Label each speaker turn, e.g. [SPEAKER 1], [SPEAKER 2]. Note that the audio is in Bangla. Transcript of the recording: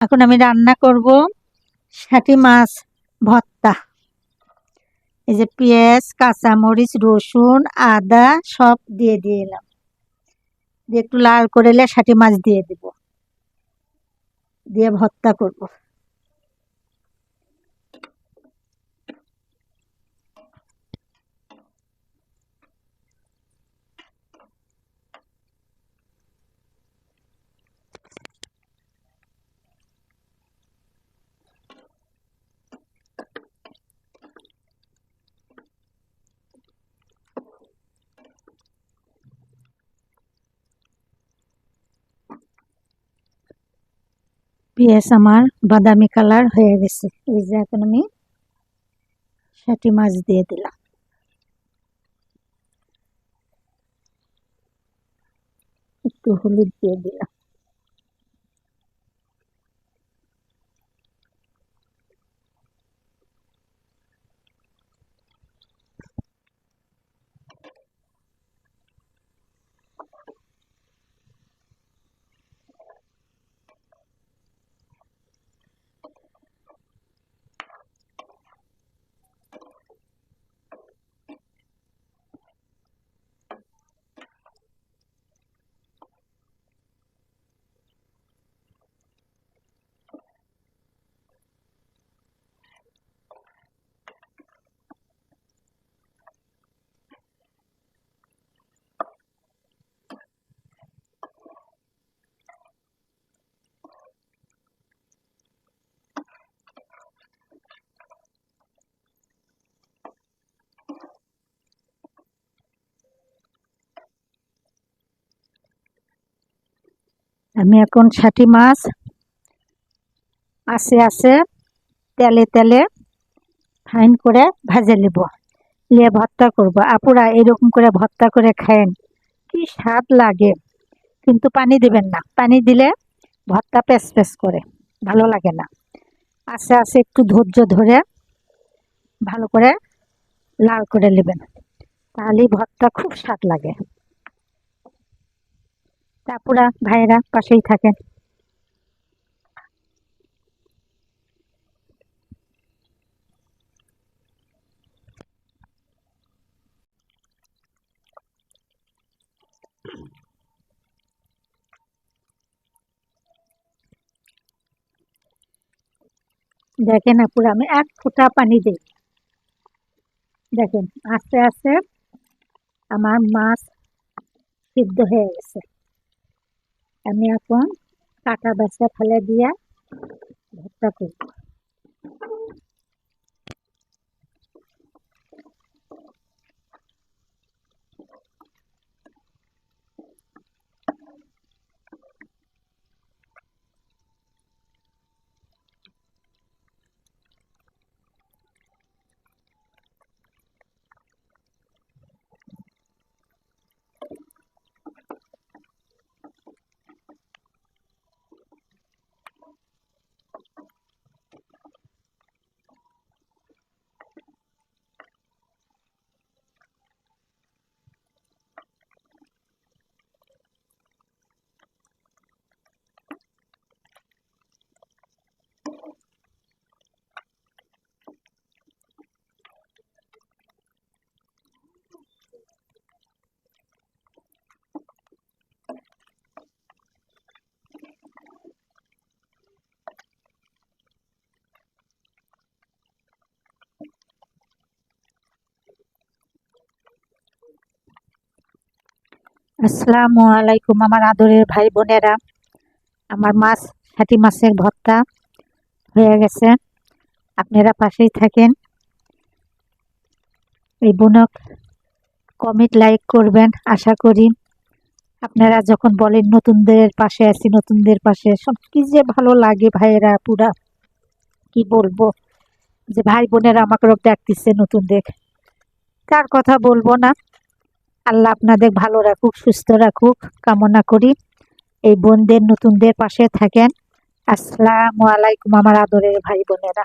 [SPEAKER 1] এখন আমি রান্না করব ষাটি মাছ ভর্তা। এই যে পেঁয়াজ, কাঁচামরিচ, রসুন, আদা সব দিয়ে দিয়ে এলাম। দিয়ে একটু লাল করে এলে ষাটি মাছ দিয়ে দিব। দিয়ে ভর্তা করব। পেঁয়াজ আমার বাদামি কালার হয়ে গেছে। এই যে এখন আমি সাটি মাছ দিয়ে দিলাম। একটু হলুদ দিয়ে দিলাম। আমি এখন ষাটি মাছ আছে আছে, তেলে তেলে ফাইন করে ভাজে নেব। নিয়ে ভর্তা করব। আপুরা এরকম করে ভর্তা করে খায়েন, কি স্বাদ লাগে। কিন্তু পানি দিবেন না। পানি দিলে ভর্তা পেস পেস করে, ভালো লাগে না। আস্তে আস্তে একটু ধৈর্য ধরে ভালো করে লাল করে নেবেন, তাহলেই ভর্তা খুব স্বাদ লাগে। তারপরা ভাইয়েরা পাশেই থাকেন। দেখেন আপুরা, আমি এক ফোঁটা পানি দিই। দেখেন, আস্তে আস্তে আমার মাছ সিদ্ধ হয়ে গেছে। আমি এখন কাটা বাচ্চা ফেলে দিয়া ভর্তা করব। আসসালামু আলাইকুম আমার আদরের ভাই বোনেরা। আমার মাছ ষাটি মাছের ভর্তা হয়ে গেছে। আপনারা পাশেই থাকেন। এই বোনক কমেন্ট লাইক করবেন, আশা করি আপনারা যখন বলেন নতুনদের পাশে আছি, নতুনদের পাশে, সব কি যে ভালো লাগে ভাইয়েরা, পুরা কি বলব? যে ভাই বোনেরা আমাকে দেখতেছে নতুন দেখ কার কথা বলব না? আল্লাহ আপনাদের ভালো রাখুক, সুস্থ রাখুক, কামনা করি। এই বোনদের, নতুনদের পাশে থাকেন। আসসালামু আলাইকুম আমার আদরের ভাই বোনেরা।